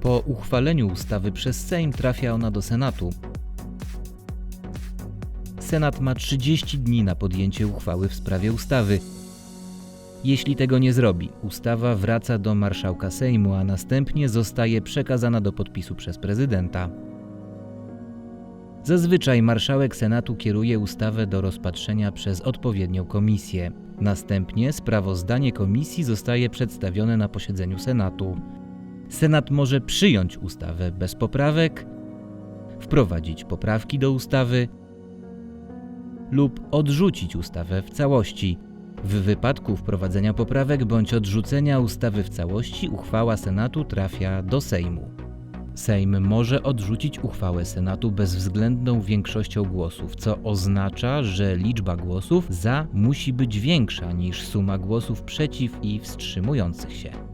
Po uchwaleniu ustawy przez Sejm trafia ona do Senatu. Senat ma 30 dni na podjęcie uchwały w sprawie ustawy. Jeśli tego nie zrobi, ustawa wraca do marszałka Sejmu, a następnie zostaje przekazana do podpisu przez prezydenta. Zazwyczaj marszałek Senatu kieruje ustawę do rozpatrzenia przez odpowiednią komisję. Następnie sprawozdanie komisji zostaje przedstawione na posiedzeniu Senatu. Senat może przyjąć ustawę bez poprawek, wprowadzić poprawki do ustawy lub odrzucić ustawę w całości. W wypadku wprowadzenia poprawek bądź odrzucenia ustawy w całości uchwała Senatu trafia do Sejmu. Sejm może odrzucić uchwałę Senatu bezwzględną większością głosów, co oznacza, że liczba głosów za musi być większa niż suma głosów przeciw i wstrzymujących się.